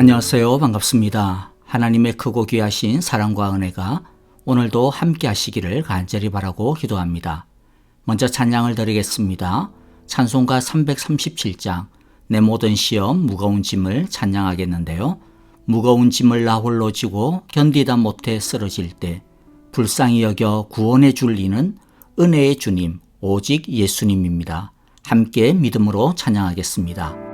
안녕하세요. 반갑습니다. 하나님의 크고 귀하신 사랑과 은혜가 오늘도 함께 하시기를 간절히 바라고 기도합니다. 먼저 찬양을 드리겠습니다. 찬송가 337장 내 모든 시험 무거운 짐을 찬양하겠는데요. 무거운 짐을 나 홀로 지고 견디다 못해 쓰러질 때 불쌍히 여겨 구원해 줄 이는 은혜의 주님 오직 예수님입니다. 함께 믿음으로 찬양하겠습니다.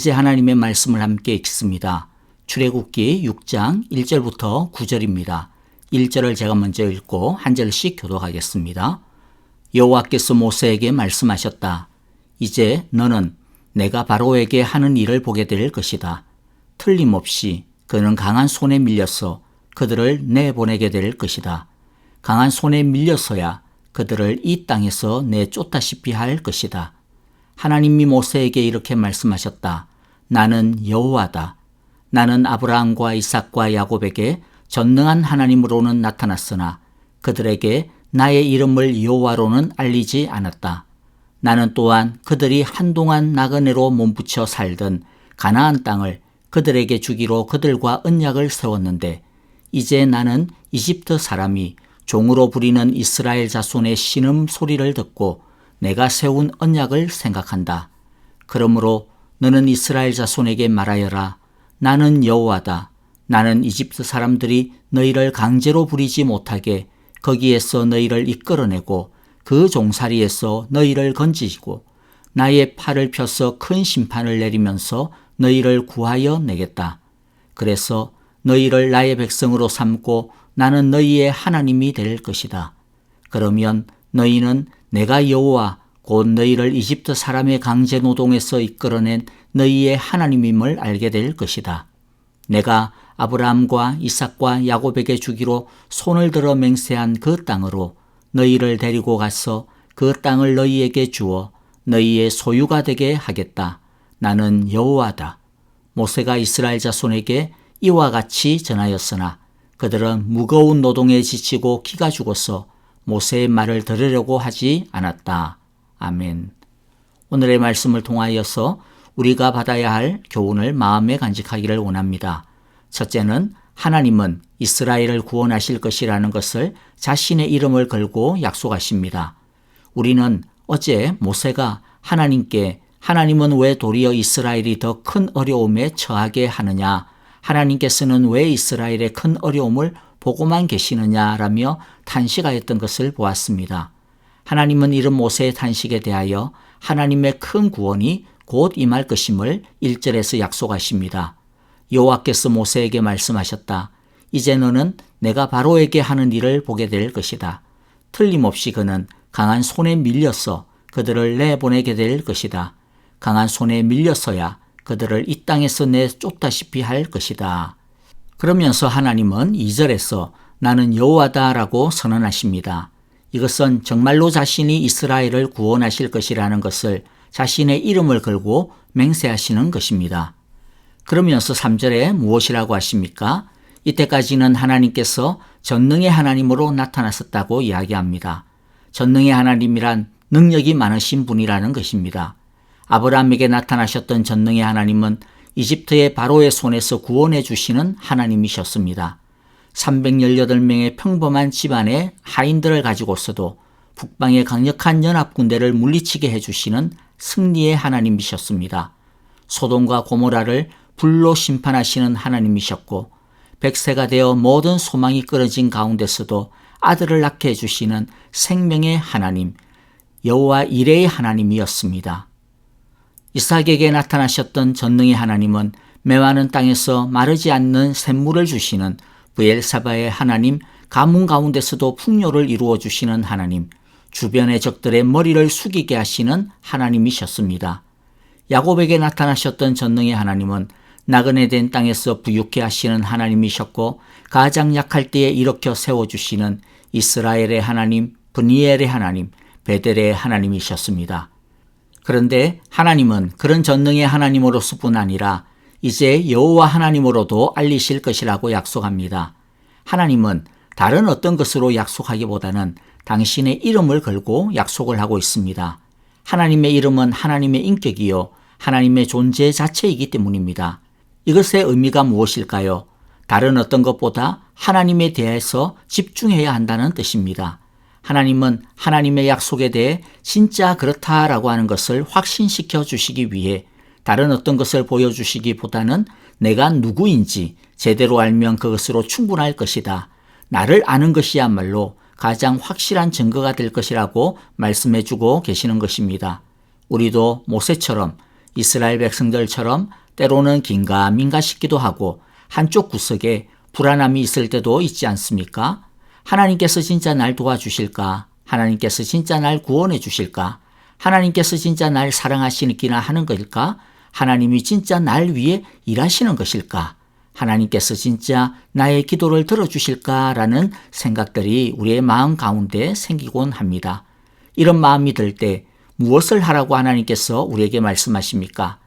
이제 하나님의 말씀을 함께 읽습니다. 출애굽기 6장 1절부터 9절입니다. 1절을 제가 먼저 읽고 한 절씩 교독하겠습니다. 여호와께서 모세에게 말씀하셨다. 이제 너는 내가 바로에게 하는 일을 보게 될 것이다. 틀림없이 그는 강한 손에 밀려서 그들을 내보내게 될 것이다. 강한 손에 밀려서야 그들을 이 땅에서 내쫓다시피 할 것이다. 하나님이 모세에게 이렇게 말씀하셨다. 나는 여호와다. 나는 아브라함과 이삭과 야곱에게 전능한 하나님으로는 나타났으나 그들에게 나의 이름을 여호와로는 알리지 않았다. 나는 또한 그들이 한동안 나그네로 몸붙여 살던 가나안 땅을 그들에게 주기로 그들과 언약을 세웠는데 이제 나는 이집트 사람이 종으로 부리는 이스라엘 자손의 신음 소리를 듣고 내가 세운 언약을 생각한다. 그러므로 너는 이스라엘 자손에게 말하여라. 나는 여호와다. 나는 이집트 사람들이 너희를 강제로 부리지 못하게 거기에서 너희를 이끌어내고 그 종살이에서 너희를 건지고 나의 팔을 펴서 큰 심판을 내리면서 너희를 구하여 내겠다. 그래서 너희를 나의 백성으로 삼고 나는 너희의 하나님이 될 것이다. 그러면 너희는 내가 여호와 곧 너희를 이집트 사람의 강제 노동에서 이끌어낸 너희의 하나님임을 알게 될 것이다. 내가 아브라함과 이삭과 야곱에게 주기로 손을 들어 맹세한 그 땅으로 너희를 데리고 가서 그 땅을 너희에게 주어 너희의 소유가 되게 하겠다. 나는 여호와다. 모세가 이스라엘 자손에게 이와 같이 전하였으나 그들은 무거운 노동에 지치고 기가 죽어서 모세의 말을 들으려고 하지 않았다. 아멘. 오늘의 말씀을 통하여서 우리가 받아야 할 교훈을 마음에 간직하기를 원합니다. 첫째는 하나님은 이스라엘을 구원하실 것이라는 것을 자신의 이름을 걸고 약속하십니다. 우리는 어제 모세가 하나님께 하나님은 왜 도리어 이스라엘이 더 큰 어려움에 처하게 하느냐? 하나님께서는 왜 이스라엘의 큰 어려움을 보고만 계시느냐라며 탄식하였던 것을 보았습니다. 하나님은 이런 모세의 탄식에 대하여 하나님의 큰 구원이 곧 임할 것임을 1절에서 약속하십니다. 여호와께서 모세에게 말씀하셨다. 이제 너는 내가 바로에게 하는 일을 보게 될 것이다. 틀림없이 그는 강한 손에 밀려서 그들을 내보내게 될 것이다. 강한 손에 밀려서야 그들을 이 땅에서 내쫓다시피 할 것이다. 그러면서 하나님은 2절에서 나는 여호와다라고 선언하십니다. 이것은 정말로 자신이 이스라엘을 구원하실 것이라는 것을 자신의 이름을 걸고 맹세하시는 것입니다. 그러면서 3절에 무엇이라고 하십니까? 이때까지는 하나님께서 전능의 하나님으로 나타났었다고 이야기합니다. 전능의 하나님이란 능력이 많으신 분이라는 것입니다. 아브라함에게 나타나셨던 전능의 하나님은 이집트의 바로의 손에서 구원해 주시는 하나님이셨습니다. 318명의 평범한 집안의 하인들을 가지고서도 북방의 강력한 연합군대를 물리치게 해주시는 승리의 하나님이셨습니다. 소돔과 고모라를 불로 심판하시는 하나님이셨고 백세가 되어 모든 소망이 끊어진 가운데서도 아들을 낳게 해주시는 생명의 하나님 여호와 이레의 하나님이었습니다. 이삭에게 나타나셨던 전능의 하나님은 메마른 땅에서 마르지 않는 샘물을 주시는 부엘사바의 하나님, 가문 가운데서도 풍요를 이루어 주시는 하나님, 주변의 적들의 머리를 숙이게 하시는 하나님이셨습니다. 야곱에게 나타나셨던 전능의 하나님은 나그네 된 땅에서 부유케 하시는 하나님이셨고 가장 약할 때에 일으켜 세워 주시는 이스라엘의 하나님, 브니엘의 하나님, 베델의 하나님이셨습니다. 그런데 하나님은 그런 전능의 하나님으로서뿐 아니라 이제 여호와 하나님으로도 알리실 것이라고 약속합니다. 하나님은 다른 어떤 것으로 약속하기보다는 당신의 이름을 걸고 약속을 하고 있습니다. 하나님의 이름은 하나님의 인격이요. 하나님의 존재 자체이기 때문입니다. 이것의 의미가 무엇일까요? 다른 어떤 것보다 하나님에 대해서 집중해야 한다는 뜻입니다. 하나님은 하나님의 약속에 대해 진짜 그렇다라고 하는 것을 확신시켜 주시기 위해 다른 어떤 것을 보여주시기보다는 내가 누구인지 제대로 알면 그것으로 충분할 것이다. 나를 아는 것이야말로 가장 확실한 증거가 될 것이라고 말씀해 주고 계시는 것입니다. 우리도 모세처럼 이스라엘 백성들처럼 때로는 긴가민가 싶기도 하고 한쪽 구석에 불안함이 있을 때도 있지 않습니까? 하나님께서 진짜 날 도와주실까? 하나님께서 진짜 날 구원해 주실까? 하나님께서 진짜 날 사랑하시기나 하는 것일까? 하나님이 진짜 날 위해 일하시는 것일까? 하나님께서 진짜 나의 기도를 들어주실까라는 생각들이 우리의 마음 가운데 생기곤 합니다. 이런 마음이 들 때 무엇을 하라고 하나님께서 우리에게 말씀하십니까?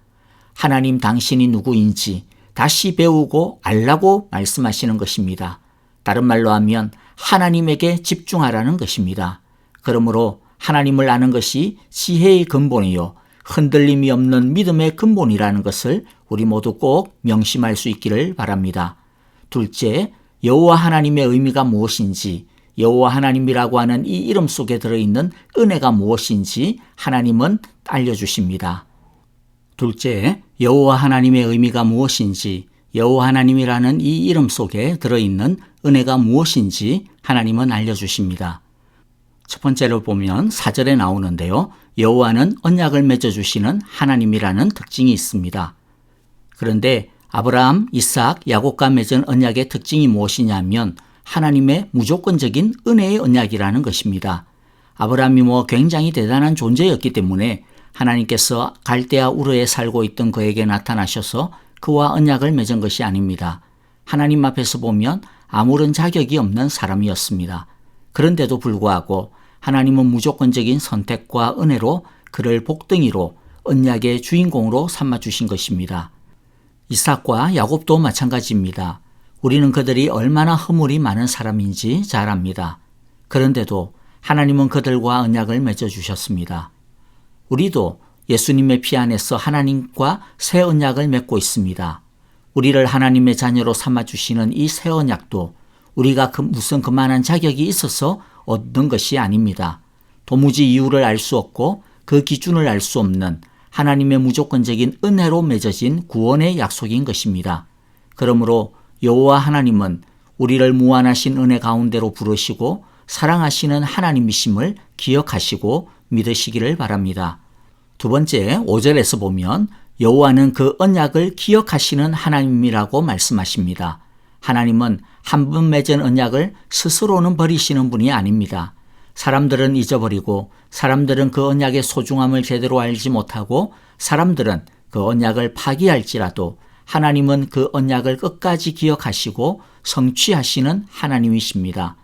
하나님 당신이 누구인지 다시 배우고 알라고 말씀하시는 것입니다. 다른 말로 하면 하나님에게 집중하라는 것입니다. 그러므로 하나님을 아는 것이 지혜의 근본이요. 흔들림이 없는 믿음의 근본이라는 것을 우리 모두 꼭 명심할 수 있기를 바랍니다. 둘째, 여호와 하나님의 의미가 무엇인지 여호와 하나님이라고 하는 이 이름 속에 들어있는 은혜가 무엇인지 하나님은 알려주십니다. 둘째, 여호와 하나님의 의미가 무엇인지 여호와 하나님이라는 이 이름 속에 들어있는 은혜가 무엇인지 하나님은 알려주십니다. 첫 번째로 보면 사절에 나오는데요. 여호와는 언약을 맺어 주시는 하나님이라는 특징이 있습니다. 그런데 아브라함, 이삭, 야곱과 맺은 언약의 특징이 무엇이냐면 하나님의 무조건적인 은혜의 언약이라는 것입니다. 아브라함이 뭐 굉장히 대단한 존재였기 때문에 하나님께서 갈대아 우르에 살고 있던 그에게 나타나셔서 그와 언약을 맺은 것이 아닙니다. 하나님 앞에서 보면 아무런 자격이 없는 사람이었습니다. 그런데도 불구하고 하나님은 무조건적인 선택과 은혜로 그를 복덩이로 언약의 주인공으로 삼아 주신 것입니다. 이삭과 야곱도 마찬가지입니다. 우리는 그들이 얼마나 허물이 많은 사람인지 잘 압니다. 그런데도 하나님은 그들과 언약을 맺어 주셨습니다. 우리도 예수님의 피 안에서 하나님과 새 언약을 맺고 있습니다. 우리를 하나님의 자녀로 삼아 주시는 이 새 언약도 우리가 그 무슨 그만한 자격이 있어서 얻는 것이 아닙니다. 도무지 이유를 알 수 없고 그 기준을 알 수 없는 하나님의 무조건적인 은혜로 맺어진 구원의 약속인 것입니다. 그러므로 여호와 하나님은 우리를 무한하신 은혜 가운데로 부르시고 사랑하시는 하나님이심을 기억하시고 믿으시기를 바랍니다. 두 번째 5절에서 보면 여호와는 그 언약을 기억하시는 하나님이라고 말씀하십니다. 하나님은 한 번 맺은 언약을 스스로는 버리시는 분이 아닙니다. 사람들은 잊어버리고 사람들은 그 언약의 소중함을 제대로 알지 못하고 사람들은 그 언약을 파기할지라도 하나님은 그 언약을 끝까지 기억하시고 성취하시는 하나님이십니다.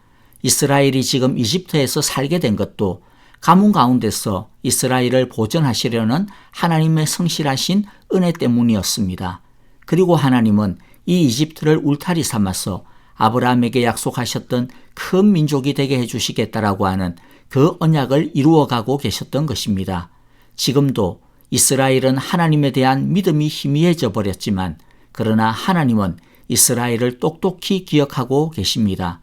이스라엘이 지금 이집트에서 살게 된 것도 가문 가운데서 이스라엘을 보존하시려는 하나님의 성실하신 은혜 때문이었습니다. 그리고 하나님은 이 이집트를 울타리 삼아서 아브라함에게 약속하셨던 큰 민족이 되게 해주시겠다라고 하는 그 언약을 이루어가고 계셨던 것입니다. 지금도 이스라엘은 하나님에 대한 믿음이 희미해져 버렸지만 그러나 하나님은 이스라엘을 똑똑히 기억하고 계십니다.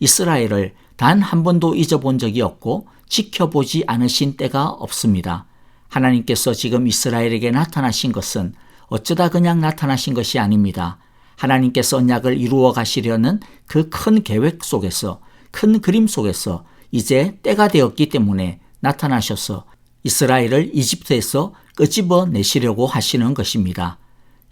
이스라엘을 단 한 번도 잊어본 적이 없고 지켜보지 않으신 때가 없습니다. 하나님께서 지금 이스라엘에게 나타나신 것은 어쩌다 그냥 나타나신 것이 아닙니다. 하나님께서 언약을 이루어 가시려는 그 큰 계획 속에서 큰 그림 속에서 이제 때가 되었기 때문에 나타나셔서 이스라엘을 이집트에서 끄집어 내시려고 하시는 것입니다.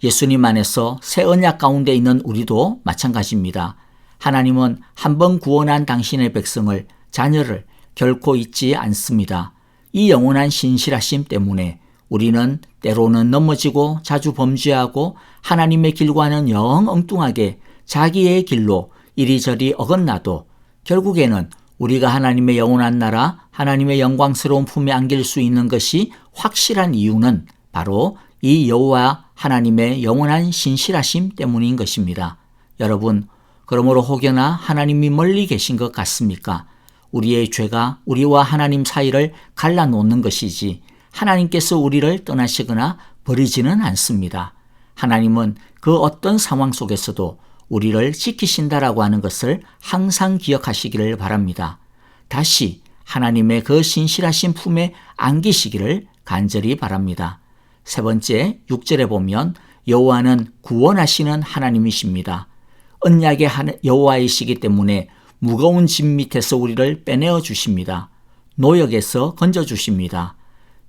예수님 안에서 새 언약 가운데 있는 우리도 마찬가지입니다. 하나님은 한 번 구원한 당신의 백성을 자녀를 결코 잊지 않습니다. 이 영원한 신실하심 때문에 우리는 때로는 넘어지고 자주 범죄하고 하나님의 길과는 영 엉뚱하게 자기의 길로 이리저리 어긋나도 결국에는 우리가 하나님의 영원한 나라, 하나님의 영광스러운 품에 안길 수 있는 것이 확실한 이유는 바로 이 여호와 하나님의 영원한 신실하심 때문인 것입니다. 여러분, 그러므로 혹여나 하나님이 멀리 계신 것 같습니까? 우리의 죄가 우리와 하나님 사이를 갈라놓는 것이지 하나님께서 우리를 떠나시거나 버리지는 않습니다. 하나님은 그 어떤 상황 속에서도 우리를 지키신다라고 하는 것을 항상 기억하시기를 바랍니다. 다시 하나님의 그 신실하신 품에 안기시기를 간절히 바랍니다. 세 번째 6절에 보면 여호와는 구원하시는 하나님이십니다. 언약의 여호와이시기 때문에 무거운 짐 밑에서 우리를 빼내어 주십니다. 노역에서 건져 주십니다.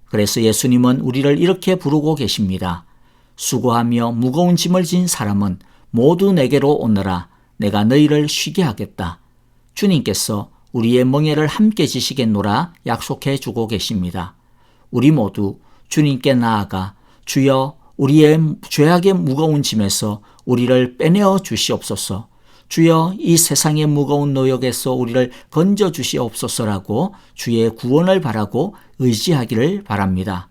그래서 예수님은 우리를 이렇게 부르고 계십니다. 수고하며 무거운 짐을 진 사람은 모두 내게로 오너라. 내가 너희를 쉬게 하겠다. 주님께서 우리의 멍에를 함께 지시겠노라 약속해 주고 계십니다. 우리 모두 주님께 나아가 주여 우리의 죄악의 무거운 짐에서 우리를 빼내어 주시옵소서. 주여 이 세상의 무거운 노역에서 우리를 건져 주시옵소서라고 주의 구원을 바라고 의지하기를 바랍니다.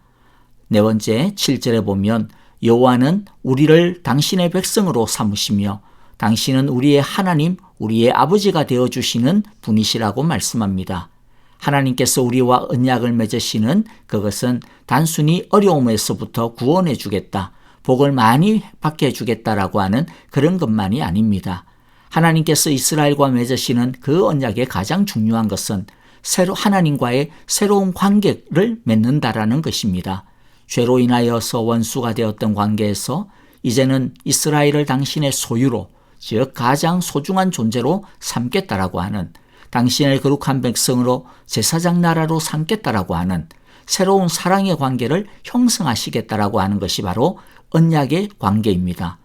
네 번째 7절에 보면 여호와는 우리를 당신의 백성으로 삼으시며 당신은 우리의 하나님, 우리의 아버지가 되어 주시는 분이시라고 말씀합니다. 하나님께서 우리와 언약을 맺으시는 그것은 단순히 어려움에서부터 구원해 주겠다, 복을 많이 받게 해 주겠다라고 하는 그런 것만이 아닙니다. 하나님께서 이스라엘과 맺으시는 그 언약의 가장 중요한 것은 새로 하나님과의 새로운 관계를 맺는다라는 것입니다. 죄로 인하여서 원수가 되었던 관계에서 이제는 이스라엘을 당신의 소유로 즉 가장 소중한 존재로 삼겠다라고 하는 당신의 거룩한 백성으로 제사장 나라로 삼겠다라고 하는 새로운 사랑의 관계를 형성하시겠다라고 하는 것이 바로 언약의 관계입니다.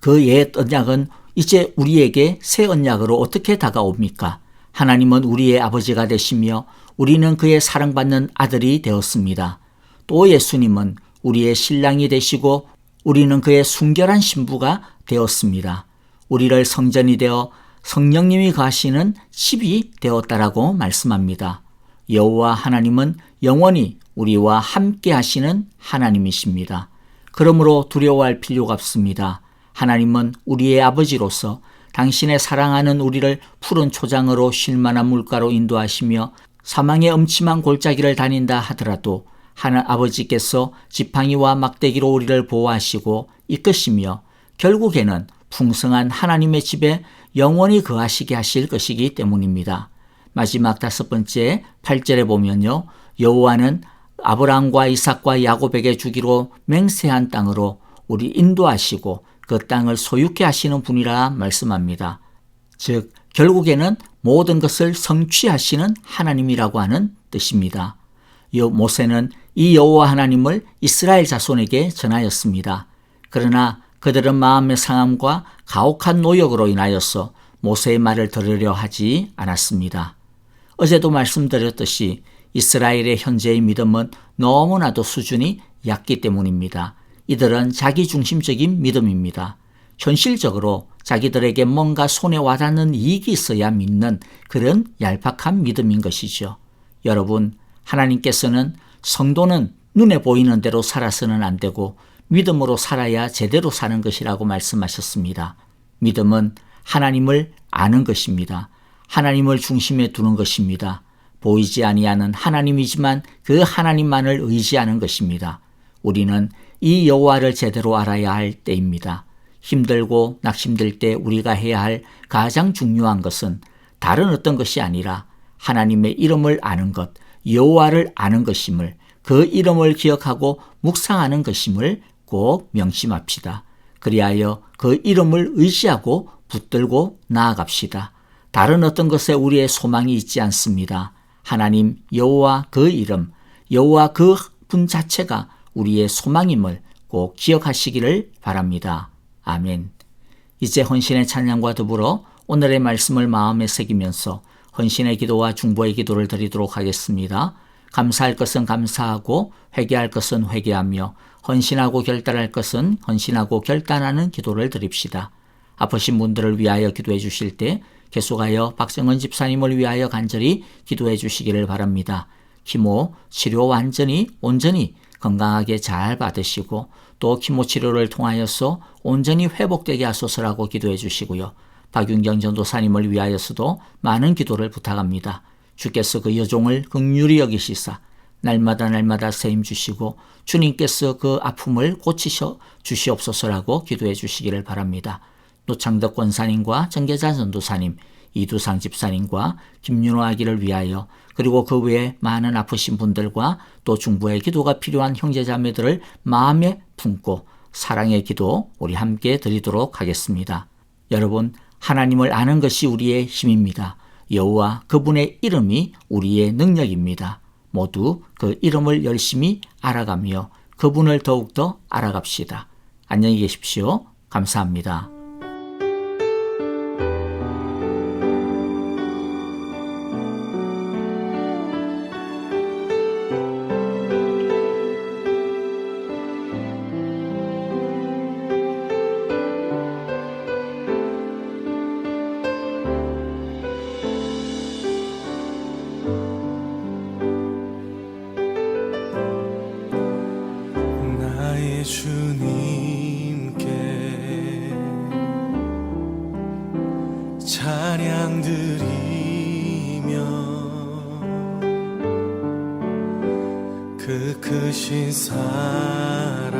그 옛 언약은 이제 우리에게 새 언약으로 어떻게 다가옵니까? 하나님은 우리의 아버지가 되시며 우리는 그의 사랑받는 아들이 되었습니다. 또 예수님은 우리의 신랑이 되시고 우리는 그의 순결한 신부가 되었습니다. 우리를 성전이 되어 성령님이 가시는 집이 되었다라고 말씀합니다. 여호와 하나님은 영원히 우리와 함께 하시는 하나님이십니다. 그러므로 두려워할 필요가 없습니다. 하나님은 우리의 아버지로서 당신의 사랑하는 우리를 푸른 초장으로 쉴만한 물가로 인도하시며 사망의 음침한 골짜기를 다닌다 하더라도 하나 아버지께서 지팡이와 막대기로 우리를 보호하시고 이끄시며 결국에는 풍성한 하나님의 집에 영원히 거하시게 하실 것이기 때문입니다. 마지막 다섯 번째 8절에 보면요. 여호와는 아브라함과 이삭과 야곱에게 주기로 맹세한 땅으로 우리 인도하시고 그 땅을 소유케 하시는 분이라 말씀합니다. 즉 결국에는 모든 것을 성취하시는 하나님이라고 하는 뜻입니다. 여 모세는 이 여호와 하나님을 이스라엘 자손에게 전하였습니다. 그러나 그들은 마음의 상함과 가혹한 노역으로 인하여서 모세의 말을 들으려 하지 않았습니다. 어제도 말씀드렸듯이 이스라엘의 현재의 믿음은 너무나도 수준이 얕기 때문입니다. 이들은 자기 중심적인 믿음입니다. 현실적으로 자기들에게 뭔가 손에 와닿는 이익이 있어야 믿는 그런 얄팍한 믿음인 것이죠. 여러분, 하나님께서는 성도는 눈에 보이는 대로 살아서는 안 되고 믿음으로 살아야 제대로 사는 것이라고 말씀하셨습니다. 믿음은 하나님을 아는 것입니다. 하나님을 중심에 두는 것입니다. 보이지 아니하는 하나님이지만 그 하나님만을 의지하는 것입니다. 우리는 이 여호와를 제대로 알아야 할 때입니다. 힘들고 낙심될 때 우리가 해야 할 가장 중요한 것은 다른 어떤 것이 아니라 하나님의 이름을 아는 것, 여호와를 아는 것임을 그 이름을 기억하고 묵상하는 것임을 꼭 명심합시다. 그리하여 그 이름을 의지하고 붙들고 나아갑시다. 다른 어떤 것에 우리의 소망이 있지 않습니다. 하나님 여호와 그 이름, 여호와 그 분 자체가 우리의 소망임을 꼭 기억하시기를 바랍니다. 아멘. 이제 헌신의 찬양과 더불어 오늘의 말씀을 마음에 새기면서 헌신의 기도와 중보의 기도를 드리도록 하겠습니다. 감사할 것은 감사하고 회개할 것은 회개하며 헌신하고 결단할 것은 헌신하고 결단하는 기도를 드립시다. 아프신 분들을 위하여 기도해 주실 때 계속하여 박정은 집사님을 위하여 간절히 기도해 주시기를 바랍니다. 키모 치료 완전히 온전히 건강하게 잘 받으시고 또 키모 치료를 통하여서 온전히 회복되게 하소서라고 기도해 주시고요. 박윤경 전도사님을 위하여서도 많은 기도를 부탁합니다. 주께서 그 여종을 극률히 여기시사 날마다 날마다 세임 주시고 주님께서 그 아픔을 고치셔 주시옵소서라고 기도해 주시기를 바랍니다. 노창덕 권사님과 정계자 전도사님, 이두상 집사님과 김윤호 아기를 위하여 그리고 그 외에 많은 아프신 분들과 또 중보의 기도가 필요한 형제자매들을 마음에 품고 사랑의 기도 우리 함께 드리도록 하겠습니다. 여러분 하나님을 아는 것이 우리의 힘입니다. 여호와 그분의 이름이 우리의 능력입니다. 모두 그 이름을 열심히 알아가며 그분을 더욱더 알아갑시다. 안녕히 계십시오. 감사합니다. 크신 사랑